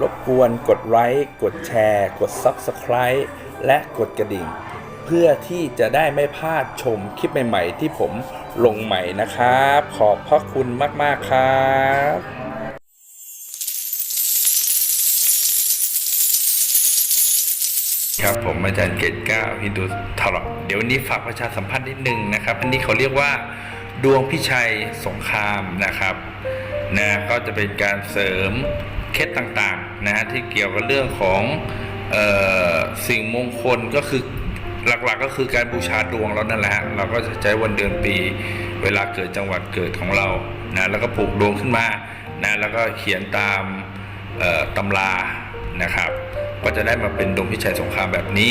รบกวนกดไลค์กดแชร์ กด Subscribe และกดกระดิ่ง เพื่อที่จะได้ไม่พลาดชมคลิปใหม่ ๆ ที่ผมลงใหม่นะครับ ขอบพระคุณมาก ๆ ครับครับผมอาจารย์เกตเก้าฮินดูทอลเดี๋ยววันนี้ฝากประชาสัมพันธ์นิดนึงนะครับ อันนี้เขาเรียกว่าดวงพิชัยสงครามนะครับนะก็จะเป็นการเสริม เคล็ดต่างๆนะฮะที่เกี่ยวกับเรื่องของออสิ่งมงคลก็คือหลักๆก็คือการบูชาดวงเรานั่นแหละฮะเราก็จะใช้วันเดือนปีเวลาเกิดจังหวัดเกิดของเรานะแล้วก็ปลูกดวงขึ้นมานะแล้วก็เขียนตามตำรานะครับ ก็จะได้มาเป็นดวงพิชัยสงครามแบบนี้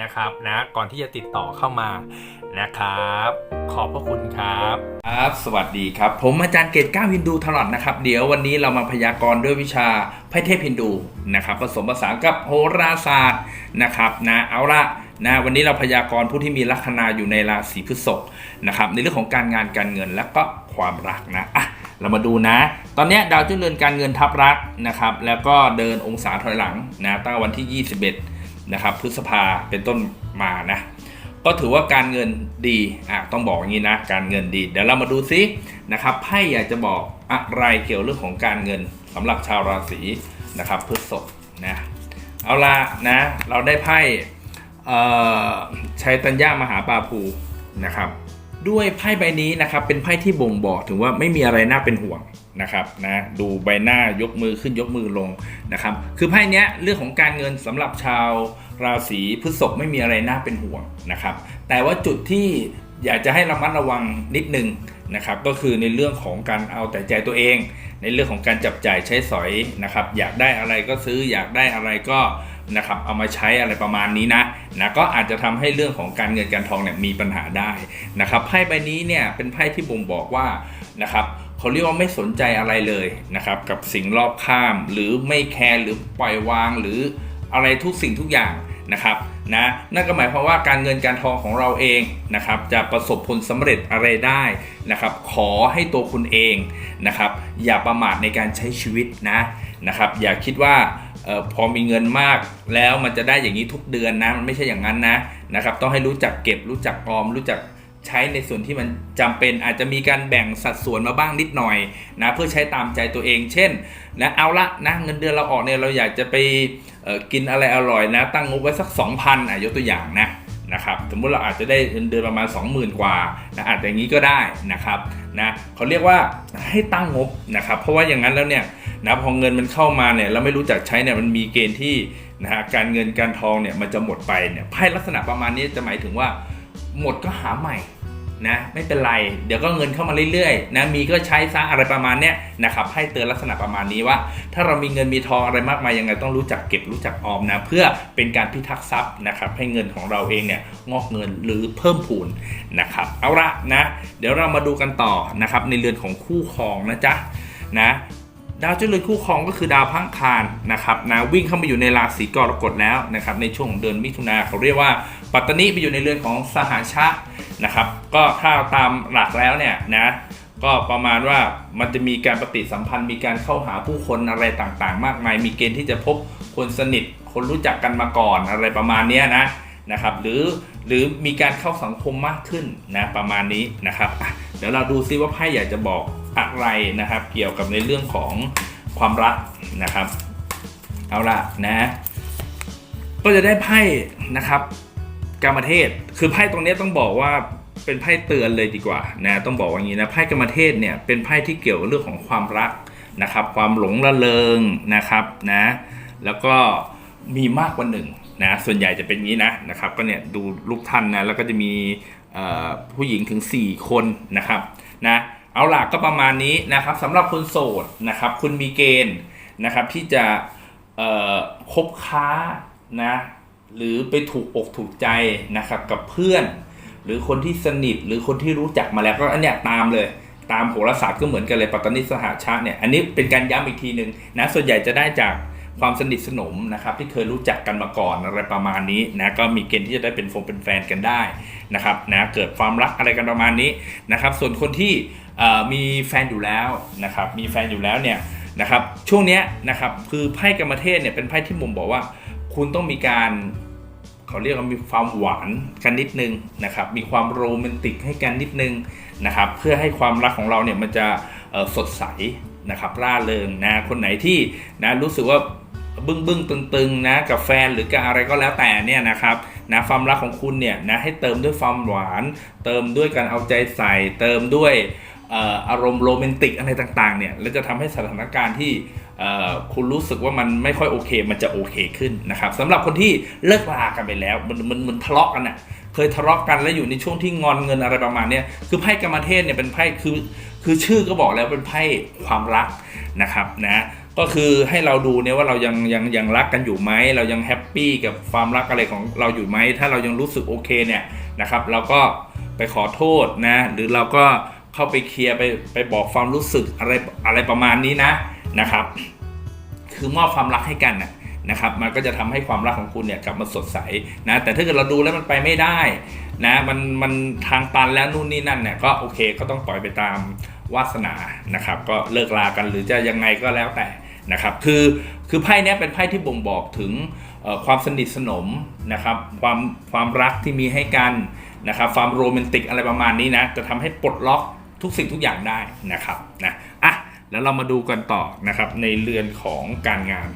นะครับนะก่อนที่จะติดต่อเข้ามานะครับ ขอบพระคุณครับครับ สวัสดีครับ ผมอาจารย์เกตก้าฮินดูถลอดนะครับ เดี๋ยววันนี้เรามาพยากรณ์ด้วยวิชาไพ่เทพฮินดูนะครับผสมผสานกับโหราศาสตร์นะครับนะเอาละนะวันนี้เราพยากรณ์ผู้ที่มีลัคนาอยู่ในราศีพฤษภนะครับในเรื่องของการงานการเงินและก็ความรักนะอะเรามาดูนะ ตอนนี้ดาวเจ้าเรือนการเงินทับรักนะครับ แล้วก็เดินองศาถอยหลังนะตั้งวันที่ 21 นะครับพฤษภาเป็นต้นมานะก็ถือว่าการเงินดีอะต้องบอกอย่างนี้นะการเงินดี เดี๋ยวเรามาดูซินะครับไพ่อยากจะบอกอะไรเกี่ยวเรื่องของการเงินสำหรับชาวราศีนะครับพฤษภนะเอาละนะเราได้ไพ่ชัยตัญญามหาปาภูนะครับ ด้วยไพ่ใบนี้นะครับเป็นไพ่ที่บ่งบอกถึงว่าไม่มีอะไรน่าเป็นห่วงนะครับนะดูใบหน้ายกมือขึ้นยกมือลงนะครับคือไพ่เนี้ยเรื่องของการเงินสำหรับชาวราศีพฤษภไม่มีอะไรน่าเป็นห่วงนะครับ แต่ว่าจุดที่อยากจะให้ระมัดระวังนิดนึงนะครับก็คือในเรื่องของการเอาแต่ใจตัวเอง ในเรื่องของการจับจ่ายใช้สอยนะครับอยากได้อะไรก็ซื้ออยากได้อะไรก็ นะครับเอามาใช้อะไรประมาณนี้นะนะก็อาจจะทำให้เรื่องของการเงินการทองเนี่ยมีปัญหาได้นะครับไพ่ใบนี้เนี่ยเป็นไพ่ที่บ่งบอกว่านะครับเขาเรียกว่าไม่สนใจอะไรเลยนะครับกับสิ่งรอบข้ามหรือไม่แคร์หรือปล่อยวางหรืออะไรทุกสิ่งทุกอย่างนะครับนะนั่นก็หมายความว่าการเงินการทองของเราเองนะครับจะประสบผลสำเร็จอะไรได้นะครับขอให้ตัวคุณเองนะครับอย่าประมาทในการใช้ชีวิตนะนะครับอย่าคิดว่า ออพอมีเงินมากแล้วมันจะได้อย่างนี้ทุกเดือนนะมันไม่ใช่อย่างนั้นนะนะครับ ต้องให้รู้จักเก็บรู้จักออม รู้จักใช้ในส่วนที่มันจำเป็นอาจจะมีการแบ่งสัดส่วนมาบ้างนิดหน่อยนะเพื่อใช้ตามใจตัวเอง เช่นนะเอาละนะเงินเดือนเราออกเนี่ยเราอยากจะไปกินอะไรอร่อยนะ ตั้งงบไว้สัก 2,000อะยกตัวอย่างนะนะครับสมมุติเราอาจจะได้เงินเดือนประมาณ 20,000 กว่านะอาจจะอย่างนี้ก็ได้นะครับนะเขาเรียกว่าให้ตั้งงบนะครับเพราะว่าอย่างนั้นแล้วเนี่ย นะพอเงินมันเข้ามาเนี่ยเราไม่รู้จักใช้เนี่ยมันมีเกณฑ์ที่นะฮะการเงินการทองเนี่ยมันจะหมดไปเนี่ยไพ่ลักษณะประมาณนี้จะหมายถึงว่า หมดก็หาใหม่นะไม่เป็นไร เดี๋ยวก็เงินเข้ามาเรื่อยๆนะมีก็ใช้ซะอะไรประมาณเนี้ยนะครับให้เตือนลักษณะประมาณนี้ว่า ถ้าเรามีเงินมีทองอะไรมากมายยังไงต้องรู้จักเก็บรู้จักออมนะเพื่อเป็นการพิทักษ์ทรัพย์นะครับให้เงินของเราเองเนี่ยงอกเงินหรือเพิ่มพูนนะครับเอาละนะ เดี๋ยวเรามาดูกันต่อนะครับในเรือนของคู่ครองนะจ๊ะนะ ดาวเจ้าเรือนคู่ครองก็คือดาวพังคารนะครับนะวิ่งเข้ามาอยู่ในราศีกรกฎแล้วนะครับในช่วงเดือนมิถุนาเขาเรียกว่า ปัตตานิไปอยู่ในเรือนของสหชะนะครับก็ถ้าตามหลักแล้วเนี่ยนะก็ประมาณว่ามันจะมีการปฏิสัมพันธ์มีการเข้าหาผู้คนอะไรต่างๆ มากมาย มีเกณฑ์ที่จะพบคนสนิท คนรู้จักกันมาก่อนอะไรประมาณนี้นะนะครับหรือหรือมีการเข้าสังคมมากขึ้นนะประมาณนี้นะครับเดี๋ยวเราดูซิว่าไพ่อยากจะบอก อะไรนะครับ เกี่ยวกับในเรื่องของความรักนะครับ เอาละนะ ก็จะได้ไพ่นะครับกรรมเทศ คือไพ่ตรงนี้ต้องบอกว่าเป็นไพ่เตือนเลยดีกว่านะต้องบอกว่าอย่างนี้นะไพ่กรรมเทศเนี่ยเป็นไพ่ที่เกี่ยวกับเรื่องของความรักนะครับ ความหลงระเริงนะครับนะแล้วก็มีมากกว่าหนึ่งนะส่วนใหญ่จะเป็นอย่างนี้นะนะครับ ก็เนี่ยดูลูกท่านนะแล้วก็จะมีผู้หญิงถึง 4 คนนะครับนะ เอาล่ะก็ประมาณนี้นะครับสำหรับคนโสดนะครับ คุณมีเกณฑ์นะครับที่จะคบค้านะหรือไปถูกอกถูกใจนะครับกับเพื่อน หรือคนที่สนิทหรือคนที่รู้จักมาแล้วก็อันเนี้ยตามเลย ตามโหราศาสตร์ก็เหมือนกันเลยปัตตานิสหชาเนี่ยอันนี้เป็นการย้ำอีกทีหนึ่งนะส่วนใหญ่จะได้จาก ความสนิทสนมนะครับที่เคยรู้จักกันมาก่อนอะไรประมาณนี้นะก็มีเกณฑ์ที่จะได้เป็นฟงเป็นแฟนกันได้นะครับนะเกิดความรักอะไรกันประมาณนี้นะครับส่วนคนที่มีแฟนอยู่แล้วนะครับมีแฟนอยู่แล้วเนี่ยนะครับช่วงนี้นะครับคือไพ่กรรมเทศเนี่ยเป็นไพ่ที่มุมบอกว่า คุณต้องมีการเขาเรียกว่ามีความหวานกันนิดนึงนะครับมีความโรแมนติกให้กันนิดนึงนะครับเพื่อให้ความรักของเราเนี่ยมันจะสดใสนะครับร่าเริงนะคนไหนที่นะรู้สึกว่า บึ้งบึ้งตึงตึงๆนะกับแฟนหรือกับอะไรก็แล้วแต่เนี่ยนะครับนะความรักของคุณเนี่ยนะให้เติมด้วยความหวาน เติมด้วยการเอาใจใส่ เติมด้วยอารมณ์โรแมนติกอะไรต่างๆเนี่ยแล้วจะทำให้สถานการณ์ที่คุณรู้สึกว่ามันไม่ค่อยโอเค มันจะโอเคขึ้นนะครับสำหรับคนที่เลิกรากันไปแล้วมันมันมันทะเลาะกันน่ะเคยทะเลาะกันแล้วอยู่ในช่วงที่งอนเงินอะไรประมาณเนี้ยคือไพ่กรรมเทศเนี่ยเป็นไพ่คือคือชื่อก็บอกแล้วเป็นไพ่ความรักนะครับนะ ก็คือให้เราดูเนี่ยว่าเรายังยังยังรักกันอยู่ไหมเรายังแฮปปี้กับความรักอะไรของเราอยู่ไหมถ้าเรายังรู้สึกโอเคเนี่ยนะครับ เราก็ไปขอโทษนะ หรือเราก็เข้าไปเคลียร์ไปไปบอกความรู้สึกอะไรอะไรประมาณนี้นะนะครับ คือมอบความรักให้กันนะนะครับ มันก็จะทำให้ความรักของคุณเนี่ยกลับมาสดใสนะแต่ถ้าเกิดเราดูแล้วมันไปไม่ได้นะมันมันทางตันแล้วนู่นนี่นั่นเนี่ยก็โอเคก็ต้องปล่อยไปตามวาสนานะครับ ก็เลิกลากันหรือจะยังไงก็แล้วแต่ นะครับคือคือไพ่เนี้ยเป็นไพ่ที่บ่งบอกถึงความสนิทสนมนะครับความความรักที่มีให้กันนะครับความโรแมนติกอะไรประมาณนี้นะจะทำให้ปลดล็อกทุกสิ่งทุกอย่างได้นะครับนะอะแล้วเรามาดูกันต่อนะครับในเรือนของการงาน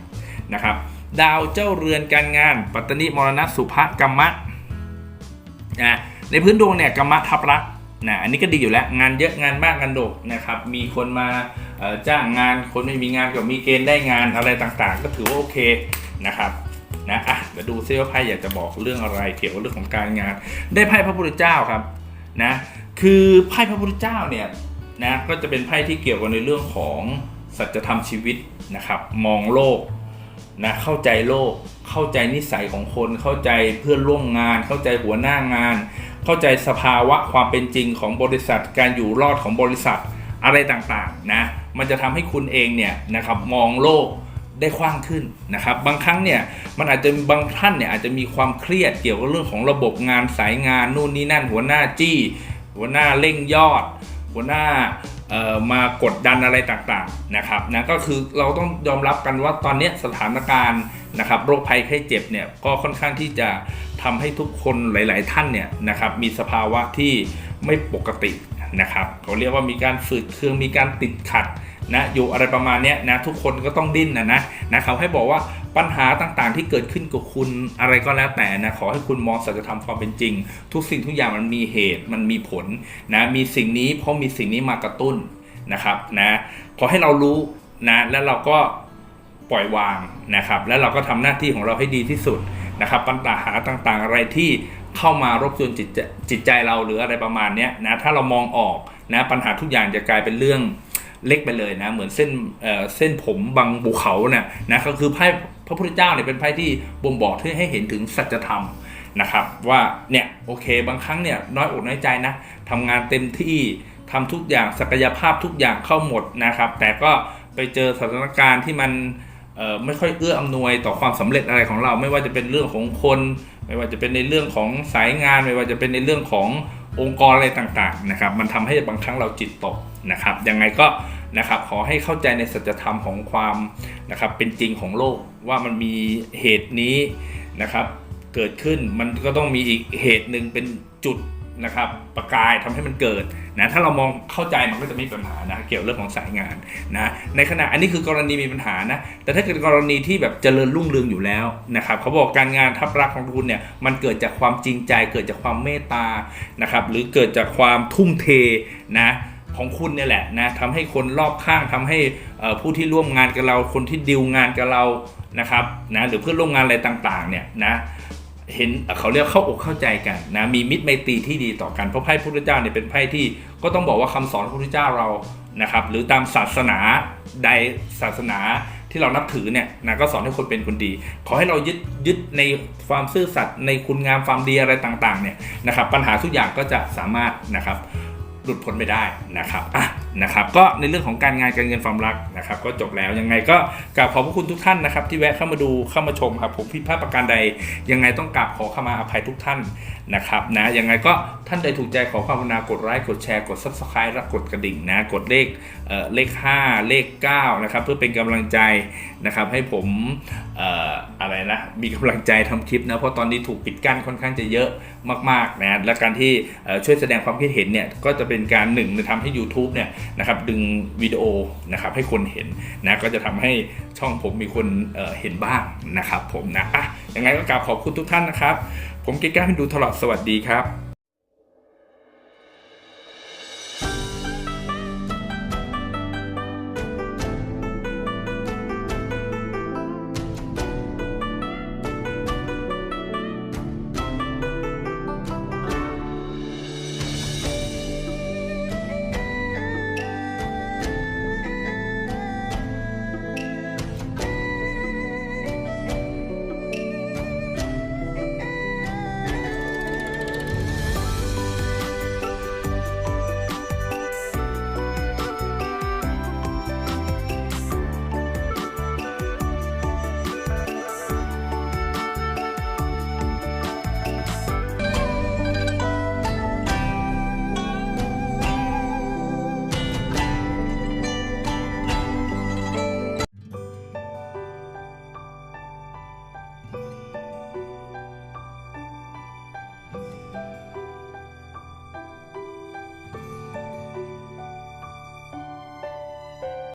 นะครับ ดาวเจ้าเรือนการงาน ปัตตนิมรณะสุภกรรมะนะในพื้นดวงเนี่ยกรรมะทับรัก นะอันนี้ก็ดีอยู่แล้วงานเยอะงานมากงานโดกนะครับมีคนมาจ้างงานคนไม่มีงานก็มีเกณฑ์ได้งานอะไรต่างๆ ก็ถือว่าโอเคนะครับนะอะเดี๋ยวดูซิว่าไพ่อยากจะบอกเรื่องอะไรเกี่ยวกับเรื่องของการงาน ได้ไพ่พระพุทธเจ้าครับนะคือไพ่พระพุทธเจ้าเนี่ยนะก็จะเป็นไพ่ที่เกี่ยวกับในเรื่องของสัจธรรมชีวิตนะครับมองโลกนะเข้าใจโลกเข้าใจนิสัยของคนเข้าใจเพื่อนร่วมงาน เข้าใจหัวหน้างาน เข้าใจสภาวะความเป็นจริงของบริษัท การอยู่รอดของบริษัทอะไรต่างๆนะมันจะทำให้คุณเองเนี่ยนะครับมองโลกได้กว้างขึ้นนะครับ บางครั้งเนี่ยมันอาจจะบางท่านเนี่ยอาจจะมีความเครียดเกี่ยวกับเรื่องของระบบงานสายงานนู่นนี่นั่นหัวหน้าจี้ หัวหน้าเร่งยอด หัวหน้าเอ่อมากดดันอะไรต่างๆนะครับนะก็คือเราต้องยอมรับกันว่าตอนนี้สถานการณ์นะครับโรคภัยไข้เจ็บเนี่ยก็ค่อนข้างที่จะ ทำให้ทุกคนหลาย ๆ ท่านเนี่ยนะครับมีสภาวะที่ไม่ปกตินะครับเขาเรียกว่ามีการฝืดเคืองมีการติดขัดนะอยู่อะไรประมาณนี้นะทุกคนก็ต้องดิ้นนะนะนะเขาให้บอกว่าปัญหาต่างๆ ที่เกิดขึ้นกับคุณอะไรก็แล้วแต่นะขอให้คุณมองสัจธรรมความเป็นจริง ทุกสิ่งทุกอย่างมันมีเหตุมันมีผลนะมีสิ่งนี้เพราะมีสิ่งนี้มากระตุ้นนะครับนะขอให้เรารู้นะแล้วเราก็ปล่อยวางนะครับ แล้วเราก็ทำหน้าที่ของเราให้ดีที่สุด นะครับปัญหาต่างๆ อะไรที่เข้ามารบกวนจิตใจจิตใจเราหรืออะไรประมาณนี้นะถ้าเรามองออกนะปัญหาทุกอย่างจะกลายเป็นเรื่องเล็กไปเลยนะเหมือนเส้นเอ่อเส้นผมบางภูเขาเนี่ยนะก็คือไพ่พระพุทธเจ้าเนี่ยเป็นไพ่ที่บ่งบอกที่ให้เห็นถึงสัจธรรมนะครับว่าเนี่ยโอเคบางครั้งเนี่ยน้อยอกน้อยใจนะทำงานเต็มที่ทำทุกอย่างศักยภาพทุกอย่างเข้าหมดนะครับ แต่ก็ไปเจอสถานการณ์ที่มัน ไม่ค่อยเอื้ออำนวยต่อความสำเร็จอะไรของเรา ไม่ว่าจะเป็นเรื่องของคน ไม่ว่าจะเป็นในเรื่องของสายงาน ไม่ว่าจะเป็นในเรื่องขององค์กรอะไรต่างๆนะครับมันทำให้บางครั้งเราจิตตกนะครับยังไงก็นะครับขอให้เข้าใจในสัจธรรมของความนะครับเป็นจริงของโลกว่ามันมีเหตุนี้นะครับเกิดขึ้นมันก็ต้องมีอีกเหตุหนึ่งเป็นจุด นะครับประกายทำให้มันเกิดนะถ้าเรามองเข้าใจมันก็จะไม่มีปัญหานะเกี่ยวเรื่องของสายงานนะในขณะอันนี้คือกรณีมีปัญหานะแต่ถ้าเกิดกรณีที่แบบเจริญรุ่งเรืองอยู่แล้วนะครับเขาบอกการงานทับรักของคุณเนี่ยมันเกิดจากความจริงใจ เกิดจากความเมตตานะครับหรือเกิดจากความทุ่มเทนะของคุณเนี่ยแหละนะทำให้คนรอบข้างทำให้ผู้ที่ร่วมงานกับเราคนที่ดิวงานกับเรานะครับนะหรือเพื่อนร่วมงานอะไรต่างๆเนี่ยนะ เห็นเขาเรียกเข้าอกเข้าใจกันนะมีมิตรไมตรีที่ดีต่อกันเพราะไพ่พุทธเจ้าเนี่ยเป็นไพ่ที่ก็ต้องบอกว่าคำสอนพระพุทธเจ้าเรานะครับ หรือตามศาสนาใดศาสนาที่เรานับถือเนี่ยนะก็สอนให้คนเป็นคนดี ขอให้เรายึดยึดในความซื่อสัตย์ในคุณงามความดีอะไรต่างๆเนี่ยนะครับปัญหาทุกอย่างก็จะสามารถนะครับหลุดพ้นไปได้นะครับอะนะครับก็ในเรื่องของการงานการเงินความรักนะครับ ก็จบแล้วยังไงก็กราบขอบพระคุณทุกท่านนะครับ ที่แวะเข้ามาดูเข้ามาชมครับผมผิดพลาดประการใด ยังไงต้องกราบขอเข้ามาอภัยทุกท่านนะครับนะยังไงก็ท่านใดถูกใจขอความกรุณากดไลค์กดแชร์กด subscribe และกดกระดิ่งนะกดเลขเออเลข 5 เลข 9 นะครับ เพื่อเป็นกำลังใจนะครับ ให้ผมเอ่ออะไรนะมีกำลังใจทำคลิปนะเพราะตอนนี้ถูกปิดกั้นค่อนข้างจะเยอะมากๆนะและการที่ช่วยแสดงความคิดเห็นเนี่ยก็จะเป็นการหนึ่งทำให้ YouTube เนี่ยนะครับดึงวิดีโอนะครับให้คนเห็นนะก็จะทำให้ช่องผมมีคนเเห็นบ้างนะครับผมนะอะยังไงก็กราบขอบคุณทุกท่านนะครับ ผมกิ๊กก้าพินดูตลอดสวัสดีครับ